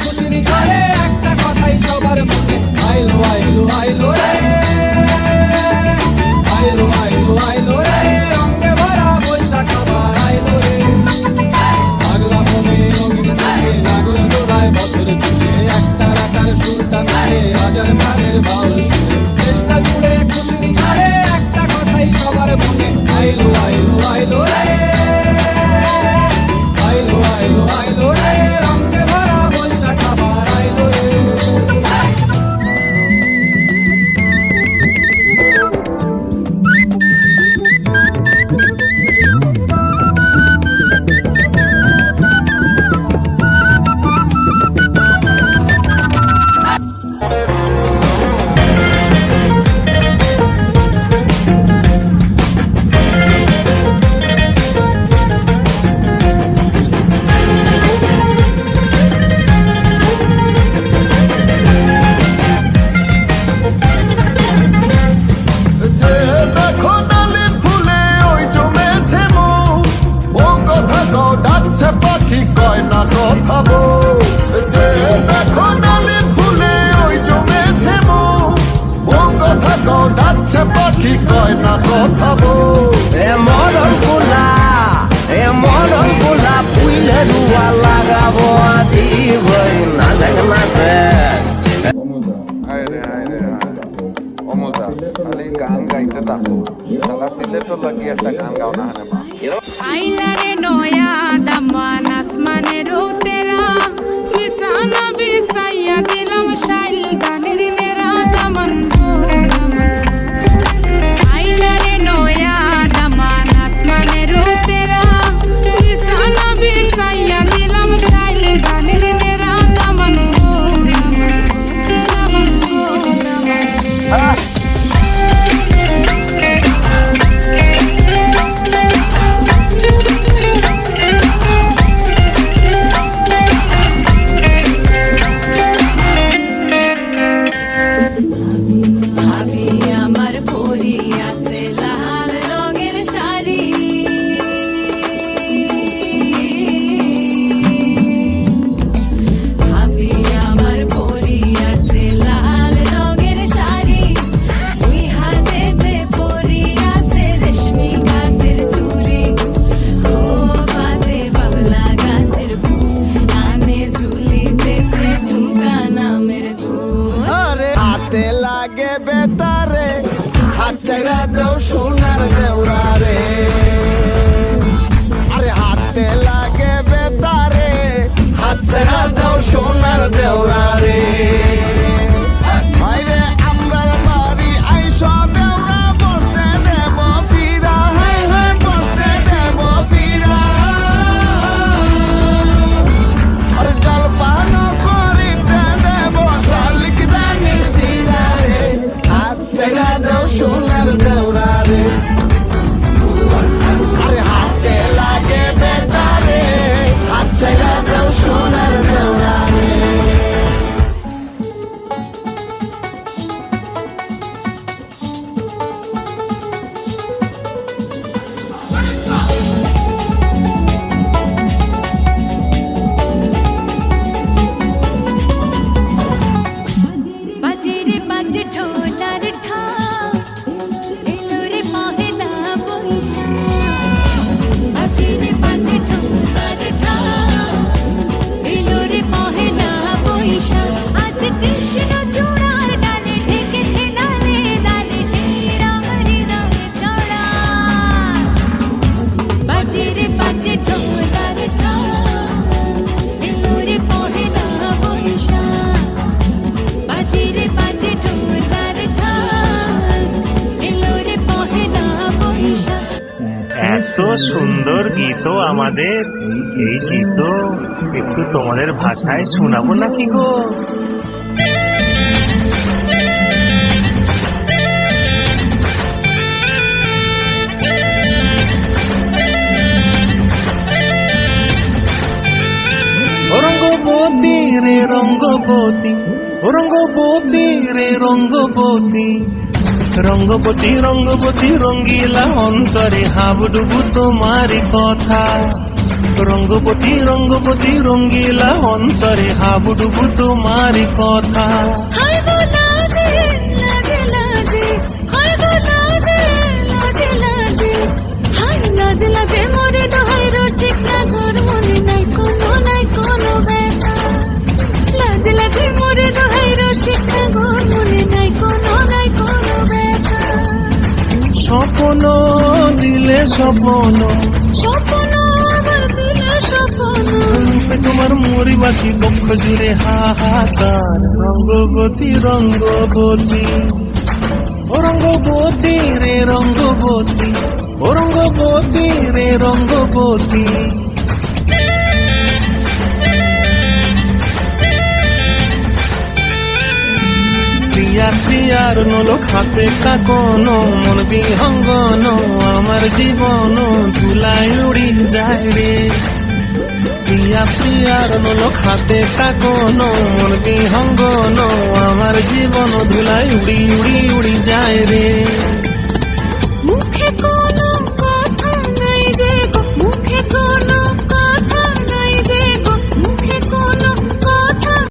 খুশির ঘরে একটা কথাই সবার মনে আইলো আইলো আইলো রে। একটা কথাই সবার মনে আইলো আইলো। হয় না কথা এমন গোলা এমন গোলা পুইলে রুয়া লাগাবো আজি ভাই। না দেখ না খালি গান গাইতে থাকো। শালা সিলেটর লাগি একটা গান গাও না হানে মা। নয়া দামান আসমানে রোতেরা বিছানা বিছাইয়া দিলাম শাইলা চাইরা দেও সোনার দেওরা রে আরে হাতে লাগে বেতারে হাত ছাড়া এত সুন্দর গীত আমাদের। এই গীত একটু তোমাদের ভাষায় শোনাবো নাকি গো? রঙ্গবতী রে রঙ্গবতী রঙ্গবতী রে রঙ্গবতী রঙ্গপতি রঙ্গপতি, রঙ্গিলা অন্তরে হাবডুবু তোমার কথা। রঙ্গপতি রঙ্গপতি, রঙ্গিলা অন্তরে হাবডুবু তোমার কথা। শিক্ষা ধর্ম নাই, কোনো নাই, কোনো বেতা লাজ, লাজে, মরে দোহাই রসিক স্বপ্ন দিলে স্বপ্ন। স্বপ্ন আমার দিল স্বপ্ন। রূপে হা মরিবাসী বক্ষ জুড়ে হাহাকার। রঙ্গবতী রঙ্গবতী। রঙ্গবতী রে রঙ্গবতী। রঙ্গবতী রে রঙ্গবতী। প্রিয়া প্রিয়ার নলো খাতে কাকন মন বিহঙ্গন, আমার জীবন ধুলাই উড়ি যায় রে। পিয়া পিয়ার নলো খাতে কাকন মন বিহঙ্গন, আমার জীবন ধুলাই উড়ি উড়ি উড়ি যায় রে।